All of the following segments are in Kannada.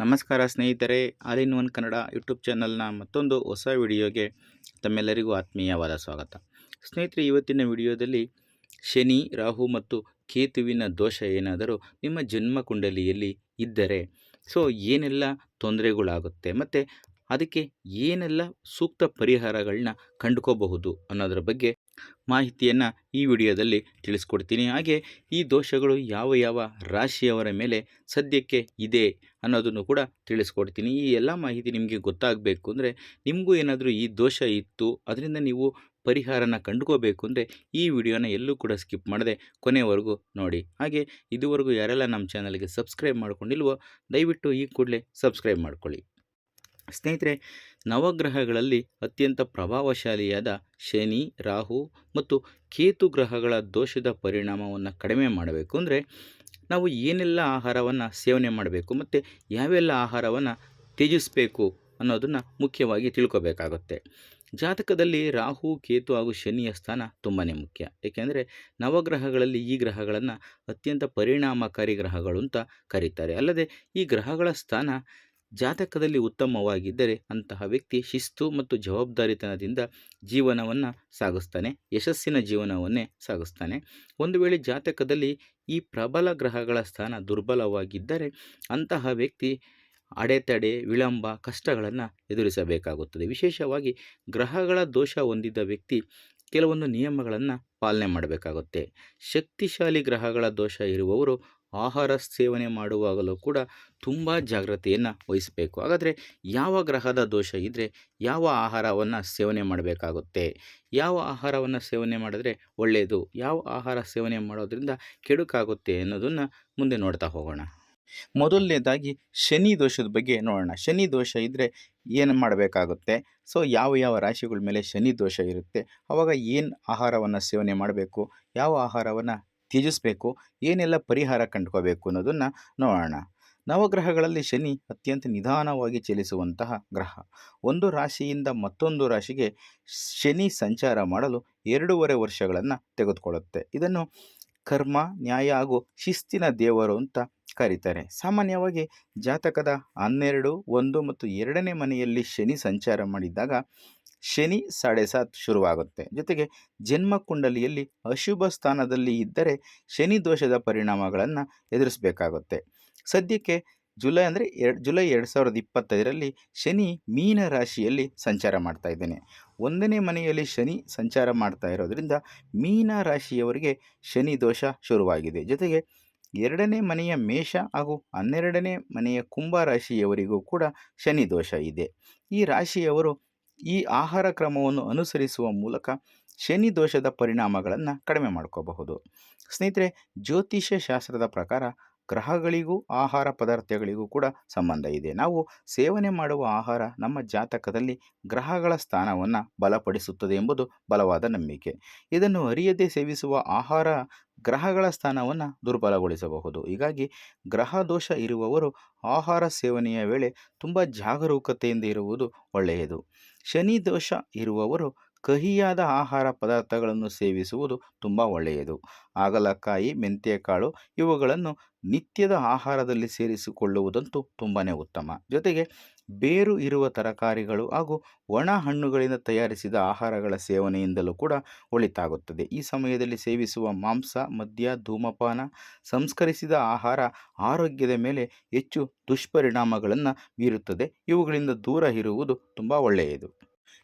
ನಮಸ್ಕಾರ ಸ್ನೇಹಿತರೆ all in one Kannada YouTube ಚಾನಲ್ನ ಮತ್ತೊಂದು ಹೊಸ ವಿಡಿಯೋಗೆ ತಮ್ಮೆಲ್ಲರಿಗೂ ಆತ್ಮೀಯವಾದ ಸ್ವಾಗತ. ಸ್ನೇಹಿತರೆ, ಇವತ್ತಿನ ವಿಡಿಯೋದಲ್ಲಿ ಶನಿ, ರಾಹು ಮತ್ತು ಕೇತುವಿನ ದೋಷ ಏನಾದರೂ ನಿಮ್ಮ ಜನ್ಮ ಕುಂಡಲಿಯಲ್ಲಿ ಇದ್ದರೆ, ಸೊ ಏನೆಲ್ಲ ತೊಂದರೆಗಳಾಗುತ್ತೆ ಮತ್ತು ಅದಕ್ಕೆ ಏನೆಲ್ಲ ಸೂಕ್ತ ಪರಿಹಾರಗಳನ್ನ ಕಂಡುಕೋಬಹುದು ಅನ್ನೋದ್ರ ಬಗ್ಗೆ ಮಾಹಿತಿಯನ್ನು ಈ ವಿಡಿಯೋದಲ್ಲಿ ತಿಳಿಸ್ಕೊಡ್ತೀನಿ. ಹಾಗೆ ಈ ದೋಷಗಳು ಯಾವ ಯಾವ ರಾಶಿಯವರ ಮೇಲೆ ಸದ್ಯಕ್ಕೆ ಇದೆ ಅನ್ನೋದನ್ನು ಕೂಡ ತಿಳಿಸ್ಕೊಡ್ತೀನಿ. ಈ ಎಲ್ಲ ಮಾಹಿತಿ ನಿಮಗೆ ಗೊತ್ತಾಗಬೇಕು ಅಂದರೆ ನಿಮಗೂ ಏನಾದರೂ ಈ ದೋಷ ಇತ್ತು, ಅದರಿಂದ ನೀವು ಪರಿಹಾರನ ಕಂಡುಕೋಬೇಕು ಅಂದರೆ ಈ ವಿಡಿಯೋನ ಎಲ್ಲೂ ಕೂಡ ಸ್ಕಿಪ್ ಮಾಡದೆ ಕೊನೆವರೆಗೂ ನೋಡಿ. ಹಾಗೆ ಇದುವರೆಗೂ ಯಾರೆಲ್ಲ ನಮ್ಮ ಚಾನಲ್ಗೆ ಸಬ್ಸ್ಕ್ರೈಬ್ ಮಾಡ್ಕೊಂಡಿಲ್ವೋ, ದಯವಿಟ್ಟು ಈ ಕೂಡಲೇ ಸಬ್ಸ್ಕ್ರೈಬ್ ಮಾಡ್ಕೊಳ್ಳಿ. ಸ್ನೇಹಿತರೆ, ನವಗ್ರಹಗಳಲ್ಲಿ ಅತ್ಯಂತ ಪ್ರಭಾವಶಾಲಿಯಾದ ಶನಿ, ರಾಹು ಮತ್ತು ಕೇತು ಗ್ರಹಗಳ ದೋಷದ ಪರಿಣಾಮವನ್ನು ಕಡಿಮೆ ಮಾಡಬೇಕು ಅಂದರೆ ನಾವು ಏನೆಲ್ಲ ಆಹಾರವನ್ನು ಸೇವನೆ ಮಾಡಬೇಕು ಮತ್ತು ಯಾವೆಲ್ಲ ಆಹಾರವನ್ನು ತ್ಯಜಿಸಬೇಕು ಅನ್ನೋದನ್ನು ಮುಖ್ಯವಾಗಿ ತಿಳ್ಕೊಬೇಕಾಗುತ್ತೆ. ಜಾತಕದಲ್ಲಿ ರಾಹು, ಕೇತು ಹಾಗೂ ಶನಿಯ ಸ್ಥಾನ ತುಂಬಾ ಮುಖ್ಯ. ಏಕೆಂದರೆ ನವಗ್ರಹಗಳಲ್ಲಿ ಈ ಗ್ರಹಗಳನ್ನು ಅತ್ಯಂತ ಪರಿಣಾಮಕಾರಿ ಗ್ರಹಗಳು ಅಂತ ಕರೀತಾರೆ. ಅಲ್ಲದೆ ಈ ಗ್ರಹಗಳ ಸ್ಥಾನ ಜಾತಕದಲ್ಲಿ ಉತ್ತಮವಾಗಿದ್ದರೆ ಅಂತಹ ವ್ಯಕ್ತಿ ಶಿಸ್ತು ಮತ್ತು ಜವಾಬ್ದಾರಿತನದಿಂದ ಜೀವನವನ್ನು ಸಾಗಿಸ್ತಾನೆ, ಯಶಸ್ಸಿನ ಜೀವನವನ್ನೇ ಸಾಗಿಸ್ತಾನೆ. ಒಂದು ವೇಳೆ ಜಾತಕದಲ್ಲಿ ಈ ಪ್ರಬಲ ಗ್ರಹಗಳ ಸ್ಥಾನ ದುರ್ಬಲವಾಗಿದ್ದರೆ ಅಂತಹ ವ್ಯಕ್ತಿ ಅಡೆತಡೆ, ವಿಳಂಬ, ಕಷ್ಟಗಳನ್ನು ಎದುರಿಸಬೇಕಾಗುತ್ತದೆ. ವಿಶೇಷವಾಗಿ ಗ್ರಹಗಳ ದೋಷ ಹೊಂದಿದ್ದ ವ್ಯಕ್ತಿ ಕೆಲವೊಂದು ನಿಯಮಗಳನ್ನು ಪಾಲನೆ ಮಾಡಬೇಕಾಗುತ್ತೆ. ಶಕ್ತಿಶಾಲಿ ಗ್ರಹಗಳ ದೋಷ ಇರುವವರು ಆಹಾರ ಸೇವನೆ ಮಾಡುವಾಗಲೂ ಕೂಡ ತುಂಬ ಜಾಗ್ರತೆಯನ್ನು ವಹಿಸಬೇಕು. ಹಾಗಾದರೆ ಯಾವ ಗ್ರಹದ ದೋಷ ಇದ್ದರೆ ಯಾವ ಆಹಾರವನ್ನು ಸೇವನೆ ಮಾಡಬೇಕಾಗುತ್ತೆ? ಯಾವ ಆಹಾರವನ್ನು ಸೇವನೆ ಮಾಡಿದ್ರೆ ಒಳ್ಳೆಯದು ಯಾವ ಆಹಾರ ಸೇವನೆ ಮಾಡೋದ್ರಿಂದ ಕೆಡುಕಾಗುತ್ತೆ ಅನ್ನೋದನ್ನು ಮುಂದೆ ನೋಡ್ತಾ ಹೋಗೋಣ. ಮೊದಲನೇದಾಗಿ ಶನಿ ದೋಷದ ಬಗ್ಗೆ ನೋಡೋಣ. ಶನಿ ದೋಷ ಇದ್ದರೆ ಏನು ಮಾಡಬೇಕಾಗುತ್ತೆ? ಸೊ, ಯಾವ ಯಾವ ರಾಶಿಗಳ ಮೇಲೆ ಶನಿ ದೋಷ ಇರುತ್ತೆ? ಆವಾಗ ಏನು ಆಹಾರವನ್ನು ಸೇವನೆ ಮಾಡಬೇಕು? ಯಾವ ಆಹಾರವನ್ನು ತ್ಯಜಿಸಬೇಕು, ಏನೆಲ್ಲ ಪರಿಹಾರ ಕಂಡುಕೋಬೇಕು ಅನ್ನೋದನ್ನು ನೋಡೋಣ. ನವಗ್ರಹಗಳಲ್ಲಿ ಶನಿ ಅತ್ಯಂತ ನಿಧಾನವಾಗಿ ಚಲಿಸುವಂತಹ ಗ್ರಹ. ಒಂದು ರಾಶಿಯಿಂದ ಮತ್ತೊಂದು ರಾಶಿಗೆ ಶನಿ ಸಂಚಾರ ಮಾಡಲು ಎರಡೂವರೆ ವರ್ಷಗಳನ್ನು ತೆಗೆದುಕೊಳ್ಳುತ್ತೆ. ಇದನ್ನು ಕರ್ಮ, ನ್ಯಾಯ ಹಾಗೂ ಶಿಸ್ತಿನ ದೇವರು ಅಂತ ಕರೀತಾರೆ. ಸಾಮಾನ್ಯವಾಗಿ ಜಾತಕದ ಹನ್ನೆರಡು, ಒಂದು ಮತ್ತು ಎರಡನೇ ಮನೆಯಲ್ಲಿ ಶನಿ ಸಂಚಾರ ಮಾಡಿದಾಗ ಶನಿ ಸಾಡೆ ಸಾತ್ ಶುರುವಾಗುತ್ತೆ. ಜೊತೆಗೆ ಜನ್ಮ ಕುಂಡಲಿಯಲ್ಲಿ ಅಶುಭ ಸ್ಥಾನದಲ್ಲಿ ಇದ್ದರೆ ಶನಿ ದೋಷದ ಪರಿಣಾಮಗಳನ್ನು ಎದುರಿಸಬೇಕಾಗುತ್ತೆ. ಸದ್ಯಕ್ಕೆ ಜುಲೈ ಅಂದರೆ ಎರಡು, ಜುಲೈ ಎರಡು ಸಾವಿರದ ಇಪ್ಪತ್ತೈದರಲ್ಲಿ ಶನಿ ಮೀನ ರಾಶಿಯಲ್ಲಿ ಸಂಚಾರ ಮಾಡ್ತಾ ಇದ್ದೇನೆ. ಒಂದನೇ ಮನೆಯಲ್ಲಿ ಶನಿ ಸಂಚಾರ ಮಾಡ್ತಾ ಇರೋದರಿಂದ ಮೀನ ರಾಶಿಯವರಿಗೆ ಶನಿ ದೋಷ ಶುರುವಾಗಿದೆ. ಜೊತೆಗೆ ಎರಡನೇ ಮನೆಯ ಮೇಷ ಹಾಗೂ ಹನ್ನೆರಡನೇ ಮನೆಯ ಕುಂಭ ರಾಶಿಯವರಿಗೂ ಕೂಡ ಶನಿ ದೋಷ ಇದೆ. ಈ ರಾಶಿಯವರು ಈ ಆಹಾರ ಕ್ರಮವನ್ನು ಅನುಸರಿಸುವ ಮೂಲಕ ಶನಿ ದೋಷದ ಪರಿಣಾಮಗಳನ್ನು ಕಡಿಮೆ ಮಾಡ್ಕೋಬಹುದು. ಸ್ನೇಹಿತರೆ ಜ್ಯೋತಿಷ್ಯ ಶಾಸ್ತ್ರದ ಪ್ರಕಾರ ಗ್ರಹಗಳಿಗೂ ಆಹಾರ ಪದಾರ್ಥಗಳಿಗೂ ಕೂಡ ಸಂಬಂಧ ಇದೆ. ನಾವು ಸೇವನೆ ಮಾಡುವ ಆಹಾರ ನಮ್ಮ ಜಾತಕದಲ್ಲಿ ಗ್ರಹಗಳ ಸ್ಥಾನವನ್ನು ಬಲಪಡಿಸುತ್ತದೆ ಎಂಬುದು ಬಲವಾದ ನಂಬಿಕೆ. ಇದನ್ನು ಅರಿಯದೆ ಸೇವಿಸುವ ಆಹಾರ ಗ್ರಹಗಳ ಸ್ಥಾನವನ್ನು ದುರ್ಬಲಗೊಳಿಸಬಹುದು. ಹೀಗಾಗಿ ಗ್ರಹ ದೋಷ ಇರುವವರು ಆಹಾರ ಸೇವನೆಯ ವೇಳೆ ತುಂಬ ಜಾಗರೂಕತೆಯಿಂದ ಇರುವುದು ಒಳ್ಳೆಯದು. ಶನಿ ದೋಷ ಇರುವವರು ಕಹಿಯಾದ ಆಹಾರ ಪದಾರ್ಥಗಳನ್ನು ಸೇವಿಸುವುದು ತುಂಬ ಒಳ್ಳೆಯದು. ಹಾಗಲಕಾಯಿ ಮೆಂತ್ಯಕಾಳು ಇವುಗಳನ್ನು ನಿತ್ಯದ ಆಹಾರದಲ್ಲಿ ಸೇರಿಸಿಕೊಳ್ಳುವುದಂತೂ ತುಂಬಾ ಉತ್ತಮ. ಜೊತೆಗೆ ಬೇರು ಇರುವ ತರಕಾರಿಗಳು ಹಾಗೂ ಒಣ ಹಣ್ಣುಗಳಿಂದ ತಯಾರಿಸಿದ ಆಹಾರಗಳ ಸೇವನೆಯಿಂದಲೂ ಕೂಡ ಒಳಿತಾಗುತ್ತದೆ. ಈ ಸಮಯದಲ್ಲಿ ಸೇವಿಸುವ ಮಾಂಸ, ಮದ್ಯ, ಧೂಮಪಾನ, ಸಂಸ್ಕರಿಸಿದ ಆಹಾರ ಆರೋಗ್ಯದ ಮೇಲೆ ಹೆಚ್ಚು ದುಷ್ಪರಿಣಾಮಗಳನ್ನು ಬೀರುತ್ತದೆ. ಇವುಗಳಿಂದ ದೂರ ಇರುವುದು ತುಂಬ ಒಳ್ಳೆಯದು.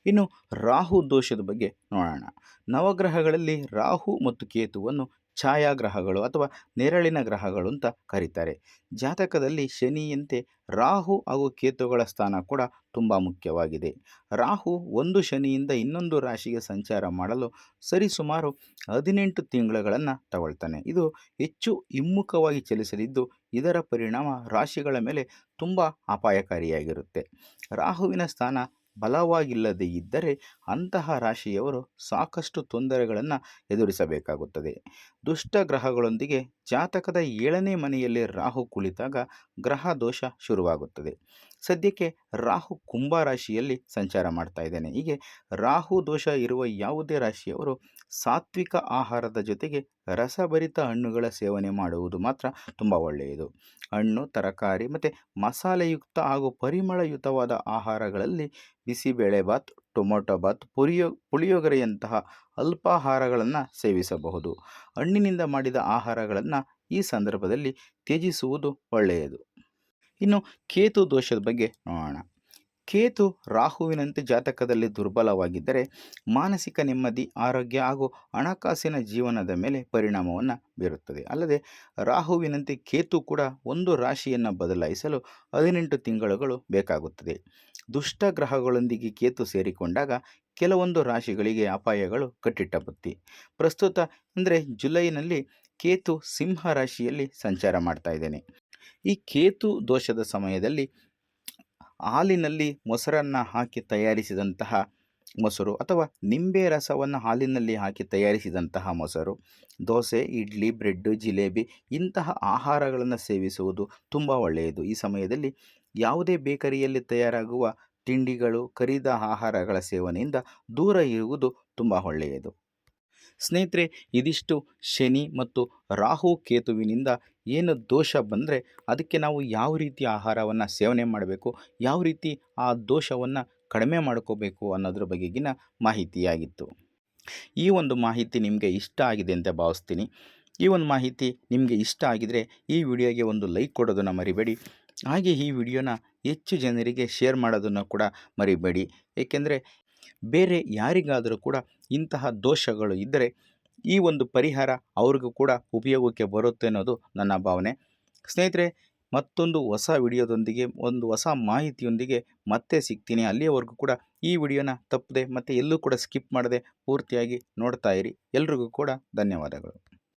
ಇನ್ನು ರಾಹು ದೋಷದ ಬಗ್ಗೆ ನೋಡೋಣ. ನವಗ್ರಹಗಳಲ್ಲಿ ರಾಹು ಮತ್ತು ಕೇತುವನ್ನು ಛಾಯಾಗ್ರಹಗಳು ಅಥವಾ ನೆರಳಿನ ಗ್ರಹಗಳು ಅಂತ ಕರೀತಾರೆ. ಜಾತಕದಲ್ಲಿ ಶನಿಯಂತೆ ರಾಹು ಹಾಗೂ ಕೇತುಗಳ ಸ್ಥಾನ ಕೂಡ ತುಂಬ ಮುಖ್ಯವಾಗಿದೆ. ರಾಹು ಒಂದು ಶನಿಯಿಂದ ಇನ್ನೊಂದು ರಾಶಿಗೆ ಸಂಚಾರ ಮಾಡಲು ಸರಿಸುಮಾರು ಹದಿನೆಂಟು ತಿಂಗಳುಗಳನ್ನು ತಗೊಳ್ತಾನೆ. ಇದು ಹೆಚ್ಚು ಹಿಮ್ಮುಖವಾಗಿ ಚಲಿಸಲಿದ್ದು ಇದರ ಪರಿಣಾಮ ರಾಶಿಗಳ ಮೇಲೆ ತುಂಬ ಅಪಾಯಕಾರಿಯಾಗಿರುತ್ತೆ. ರಾಹುವಿನ ಸ್ಥಾನ ಬಲವಾಗಿಲ್ಲದೇ ಇದ್ದರೆ ಅಂತಹ ರಾಶಿಯವರು ಸಾಕಷ್ಟು ತೊಂದರೆಗಳನ್ನು ಎದುರಿಸಬೇಕಾಗುತ್ತದೆ. ದುಷ್ಟ ಗ್ರಹಗಳೊಂದಿಗೆ ಜಾತಕದ ಏಳನೇ ಮನೆಯಲ್ಲಿ ರಾಹು ಕುಳಿತಾಗ ಗ್ರಹ ದೋಷ ಶುರುವಾಗುತ್ತದೆ. ಸದ್ಯಕ್ಕೆ ರಾಹು ಕುಂಭ ರಾಶಿಯಲ್ಲಿ ಸಂಚಾರ ಮಾಡ್ತಾ ಇದ್ದೇನೆ. ಹೀಗೆ ರಾಹು ದೋಷ ಇರುವ ಯಾವುದೇ ರಾಶಿಯವರು ಸಾತ್ವಿಕ ಆಹಾರದ ಜೊತೆಗೆ ರಸಭರಿತ ಹಣ್ಣುಗಳ ಸೇವನೆ ಮಾಡುವುದು ಮಾತ್ರ ತುಂಬ ಒಳ್ಳೆಯದು. ಹಣ್ಣು, ತರಕಾರಿ ಮತ್ತು ಮಸಾಲೆಯುಕ್ತ ಹಾಗೂ ಪರಿಮಳಯುತವಾದ ಆಹಾರಗಳಲ್ಲಿ ಬಿಸಿಬೇಳೆ ಬಿಸಿಬೇಳೆಬಾತ್ ಟೊಮೊಟೊ ಬಾತ್, ಪುರಿಯೋ, ಪುಳಿಯೋಗರೆಯಂತಹ ಅಲ್ಪಾಹಾರಗಳನ್ನು ಸೇವಿಸಬಹುದು. ಹಣ್ಣಿನಿಂದ ಮಾಡಿದ ಆಹಾರಗಳನ್ನು ಈ ಸಂದರ್ಭದಲ್ಲಿ ತ್ಯಜಿಸುವುದು ಒಳ್ಳೆಯದು. ಇನ್ನು ಕೇತು ದೋಷದ ಬಗ್ಗೆ ನೋಡೋಣ. ಕೇತು ರಾಹುವಿನಂತೆ ಜಾತಕದಲ್ಲಿ ದುರ್ಬಲವಾಗಿದ್ದರೆ ಮಾನಸಿಕ ನೆಮ್ಮದಿ, ಆರೋಗ್ಯ ಹಾಗೂ ಹಣಕಾಸಿನ ಜೀವನದ ಮೇಲೆ ಪರಿಣಾಮವನ್ನು ಬೀರುತ್ತದೆ. ಅಲ್ಲದೆ ರಾಹುವಿನಂತೆ ಕೇತು ಕೂಡ ಒಂದು ರಾಶಿಯನ್ನು ಬದಲಾಯಿಸಲು ಹದಿನೆಂಟು ತಿಂಗಳುಗಳು ಬೇಕಾಗುತ್ತದೆ. ದುಷ್ಟ ಗ್ರಹಗಳೊಂದಿಗೆ ಕೇತು ಸೇರಿಕೊಂಡಾಗ ಕೆಲವೊಂದು ರಾಶಿಗಳಿಗೆ ಅಪಾಯಗಳು ಕಟ್ಟಿಟ್ಟ ಬುತ್ತಿ. ಪ್ರಸ್ತುತ ಅಂದರೆ ಜುಲೈನಲ್ಲಿ ಕೇತು ಸಿಂಹ ರಾಶಿಯಲ್ಲಿ ಸಂಚಾರ ಮಾಡ್ತಾ ಇದ್ದೇನೆ. ಈ ಕೇತು ದೋಷದ ಸಮಯದಲ್ಲಿ ಹಾಲಿನಲ್ಲಿ ಮೊಸರನ್ನು ಹಾಕಿ ತಯಾರಿಸಿದಂತಹ ಮೊಸರು ಅಥವಾ ನಿಂಬೆ ರಸವನ್ನು ಹಾಲಿನಲ್ಲಿ ಹಾಕಿ ತಯಾರಿಸಿದಂತಹ ಮೊಸರು, ದೋಸೆ, ಇಡ್ಲಿ ಬ್ರೆಡ್ಡು ಜಿಲೇಬಿ ಇಂತಹ ಆಹಾರಗಳನ್ನು ಸೇವಿಸುವುದು ತುಂಬ ಒಳ್ಳೆಯದು. ಈ ಸಮಯದಲ್ಲಿ ಯಾವುದೇ ಬೇಕರಿಯಲ್ಲಿ ತಯಾರಾಗುವ ತಿಂಡಿಗಳು ಕರಿದ ಆಹಾರಗಳ ಸೇವನೆಯಿಂದ ದೂರ ಇರುವುದು ತುಂಬ ಒಳ್ಳೆಯದು. ಸ್ನೇಹಿತರೆ, ಇದಿಷ್ಟು ಶನಿ ಮತ್ತು ರಾಹು ಕೇತುವಿನಿಂದ ಏನು ದೋಷ ಬಂದರೆ ಅದಕ್ಕೆ ನಾವು ಯಾವ ರೀತಿ ಆಹಾರವನ್ನು ಸೇವನೆ ಮಾಡಬೇಕು, ಯಾವ ರೀತಿ ಆ ದೋಷವನ್ನು ಕಡಿಮೆ ಮಾಡ್ಕೋಬೇಕು ಅನ್ನೋದ್ರ ಬಗೆಗಿನ ಮಾಹಿತಿಯಾಗಿತ್ತು. ಈ ಒಂದು ಮಾಹಿತಿ ನಿಮಗೆ ಇಷ್ಟ ಆಗಿದೆ ಅಂತ ಭಾವಿಸ್ತೀನಿ. ಈ ಒಂದು ಮಾಹಿತಿ ನಿಮಗೆ ಇಷ್ಟ ಆಗಿದರೆ ಈ ವಿಡಿಯೋಗೆ ಒಂದು ಲೈಕ್ ಕೊಡೋದನ್ನು ಮರಿಬೇಡಿ. ಹಾಗೆ ಈ ವಿಡಿಯೋನ ಹೆಚ್ಚು ಜನರಿಗೆ ಶೇರ್ ಮಾಡೋದನ್ನು ಕೂಡ ಮರಿಬೇಡಿ. ಏಕೆಂದರೆ ಬೇರೆ ಯಾರಿಗಾದರೂ ಕೂಡ ಇಂತಹ ದೋಷಗಳು ಇದ್ದರೆ ಈ ಒಂದು ಪರಿಹಾರ ಅವ್ರಿಗೂ ಕೂಡ ಉಪಯೋಗಕ್ಕೆ ಬರುತ್ತೆ ಅನ್ನೋದು ನನ್ನ ಭಾವನೆ. ಸ್ನೇಹಿತರೆ, ಮತ್ತೊಂದು ಹೊಸ ವಿಡಿಯೋದೊಂದಿಗೆ, ಒಂದು ಹೊಸ ಮಾಹಿತಿಯೊಂದಿಗೆ ಮತ್ತೆ ಸಿಗ್ತೀನಿ. ಅಲ್ಲಿಯವರೆಗೂ ಕೂಡ ಈ ವಿಡಿಯೋನ ತಪ್ಪದೆ ಮತ್ತು ಎಲ್ಲೂ ಕೂಡ ಸ್ಕಿಪ್ ಮಾಡದೆ ಪೂರ್ತಿಯಾಗಿ ನೋಡ್ತಾ ಇರಿ. ಎಲ್ರಿಗೂ ಕೂಡ ಧನ್ಯವಾದಗಳು.